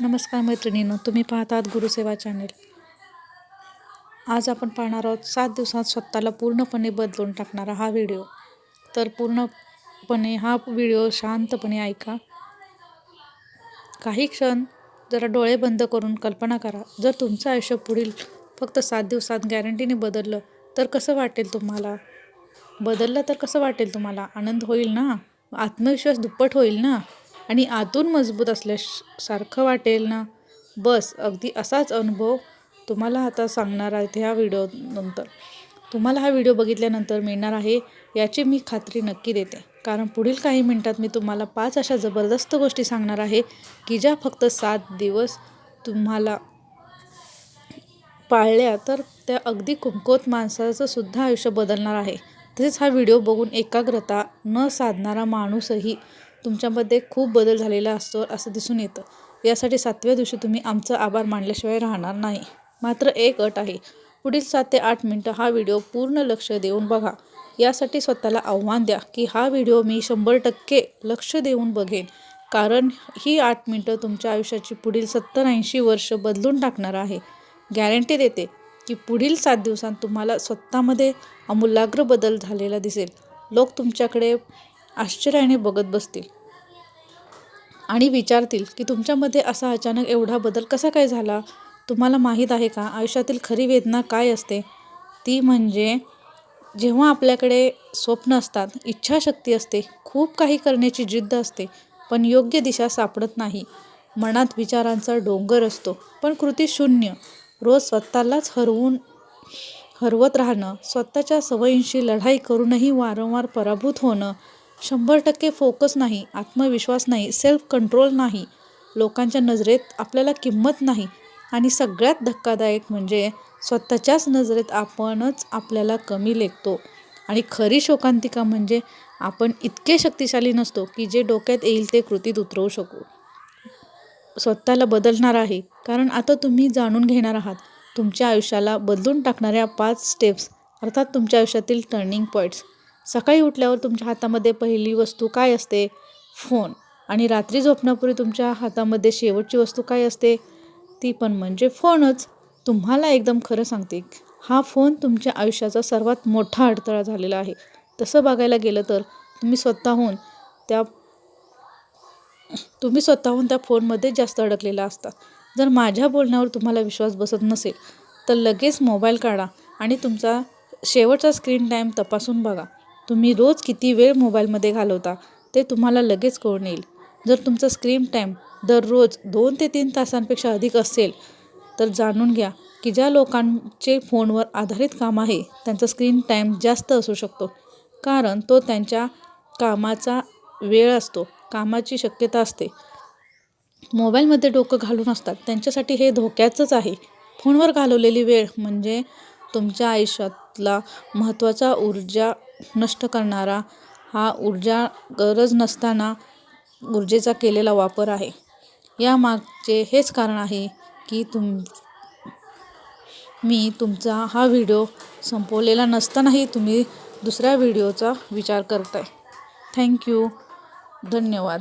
नमस्कार मैत्रिणींनो तुम्ही पाहतात गुरुसेवा चॅनेल. आज आपण पाहणार आहोत सात दिवसात स्वतःला पूर्णपणे बदलून टाकणारा हा व्हिडिओ. तर पूर्णपणे हा व्हिडिओ शांतपणे ऐका. काही क्षण जरा डोळे बंद करून कल्पना करा. जर तुमचं आयुष्य पुढील फक्त सात दिवसात गॅरंटीने बदललं तर कसं वाटेल तुम्हाला? बदललं तर कसं वाटेल तुम्हाला? आनंद होईल ना? आत्मविश्वास दुप्पट होईल ना? आणि आतून मजबूत असल्यासारखं वाटेल ना? बस अगदी असाच अनुभव तुम्हाला आता सांगणार आहेत ह्या व्हिडिओनंतर. तुम्हाला हा व्हिडिओ बघितल्यानंतर मिळणार आहे याची मी खात्री नक्की देते. कारण पुढील काही मिनटात मी तुम्हाला पाच अशा जबरदस्त गोष्टी सांगणार आहे की ज्या फक्त सात दिवस तुम्हाला पाळल्या तर त्या अगदी कुमकोत माणसाचं सुद्धा आयुष्य बदलणार आहे. तसेच हा व्हिडिओ बघून एकाग्रता न साधणारा माणूसही तुमच्यामध्ये खूप बदल झालेला असतो असं दिसून येतं. यासाठी सातव्या दिवशी तुम्ही आमचा आभार मानल्याशिवाय राहणार नाही. मात्र एक अट आहे. पुढील सात ते आठ मिनटं हा व्हिडिओ पूर्ण लक्ष देऊन बघा. यासाठी स्वतःला आव्हान द्या की हा व्हिडिओ मी शंभर टक्के लक्ष देऊन बघेन. कारण ही आठ मिनटं तुमच्या आयुष्याची पुढील सत्तर ऐंशी वर्ष बदलून टाकणार आहे. गॅरंटी देते की पुढील सात दिवसांत तुम्हाला स्वतःमध्ये अमूलाग्र बदल झालेला दिसेल. लोक तुमच्याकडे आश्चर्याने बघत बसतील. आणि विचारतील की तुमच्यामध्ये असा अचानक एवढा बदल कसा काय झाला? तुम्हाला माहीत आहे का? आयुष्यातील खरी वेदना काय असते? ती म्हणजे जेव्हा आपल्याकडे स्वप्न असतात इच्छाशक्ती असते खूप काही करण्याची जिद्द असते पण योग्य दिशा सापडत नाही. मनात विचारांचा डोंगर असतो पण कृती शून्य. रोज स्वतःलाच हरवून हरवत राहणं स्वतःच्या सवयींशी लढाई करूनही वारंवार पराभूत होणं शंभर टक्के फोकस नाही आत्मविश्वास नाही सेल्फ कंट्रोल नाही. लोकांच्या नजरेत आपल्याला किंमत नाही. आणि सगळ्यात धक्कादायक म्हणजे स्वतःच्याच नजरेत आपणच आपल्याला कमी लेखतो. आणि खरी शोकांतिका म्हणजे आपण इतके शक्तिशाली नसतो की जे डोक्यात येईल ते कृतीत उतरवू शकू. स्वतःला बदलणार आहे. कारण आता तुम्ही जाणून घेणार आहात तुमच्या आयुष्याला बदलून टाकणाऱ्या पाच स्टेप्स अर्थात तुमच्या आयुष्यातील टर्निंग पॉईंट्स सकाळी उठल्यावर तुमच्या हातामध्ये पहिली वस्तू काय असते? फोन. आणि रात्री झोपण्यापूर्वी तुमच्या हातामध्ये शेवटची वस्तू काय असते? ती पण म्हणजे फोनच. तुम्हाला एकदम खरं सांगते हा फोन तुमच्या आयुष्याचा सर्वात मोठा अडथळा झालेला आहे. तसं बघायला गेलं तर तुम्ही स्वतःहून त्या तुम्ही स्वतःहून त्या फोनमध्ये जास्त अडकलेला असता. जर माझ्या बोलण्यावर तुम्हाला विश्वास बसत नसेल तर लगेच मोबाईल काढा आणि तुमचा शेवटचा स्क्रीन टाईम तपासून बघा. तुम्ही रोज किती वेळ मोबाईलमध्ये घालवता ते तुम्हाला लगेच कळून येईल. जर तुमचा स्क्रीन टाईम दररोज दोन ते तीन तासांपेक्षा अधिक असेल तर जाणून घ्या की ज्या लोकांचे फोनवर आधारित काम आहे त्यांचा स्क्रीन टाईम जास्त असू शकतो. कारण तो त्यांच्या कामाचा वेळ असतो कामाची शक्यता असते. मोबाईलमध्ये डोकं घालून असतात त्यांच्यासाठी हे धोक्याचंच आहे. फोनवर घालवलेली वेळ म्हणजे तुमच्या आयुष्यातला महत्त्वाचा ऊर्जा नष्ट करणारा हा ऊर्जा गरज नसताना ऊर्जेचा केलेला वापर आहे. यामागचे हेच कारण आहे की तुम मी तुमचा हा व्हिडिओ संपवलेला नसतानाही तुम्ही दुसऱ्या व्हिडिओचा विचार करताय. थँक्यू धन्यवाद.